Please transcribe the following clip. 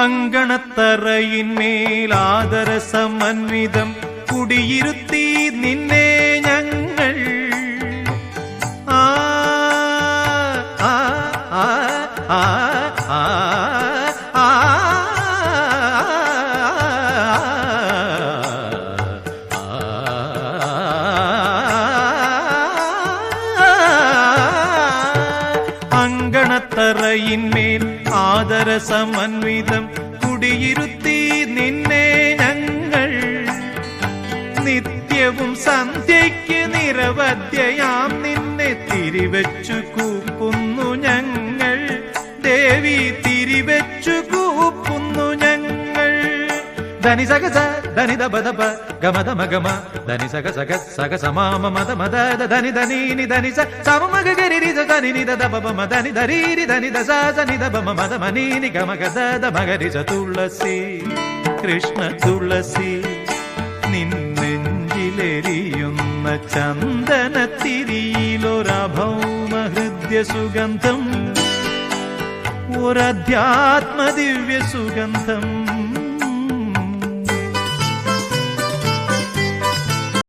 അങ്കണത്തറയിന്മേലാദര സമന്വിതം കുടിയിരുത്തി നിന്നെ ഞങ്ങൾ ആ ആ ആ ആ ആ ആ അങ്കണത്തറയിന്മേൽ ആദര സമന്വിതം കുടിയിരുത്തി നിന്നെ ഞങ്ങൾ. നിത്യവും സന്ധ്യയ്ക്ക് നിരവധ്യയാം നിന്നെ തിരിവെച്ചു കൂപ്പുന്നു ഞങ്ങൾ. ധനി സഗസ ധനി ദബ ദബ ഗമ ദമ ഗമ ധനി സഗ സഗ സഗ സമാമ മത മദ ദ ധനി ധനി നി ധനി സ സമ മഗ ഗരി രി ദ ധനി നി ദ ദബ ബ മ ധനി ധരി രി ധനി ദ സ സ നി ദ ബ മ മദ മ നി നി ഗമ ഗ ദ ദ മ ഗരി സ തുളസി കൃഷ്ണ തുളസി നിന്നെഞ്ചിലെരിയുന്ന ചന്ദനത്തിരിയിലൊരഭൗമ ഹൃദ്യ സുഗന്ധം ഒരധ്യാത്മ ദിവ്യ സുഗന്ധം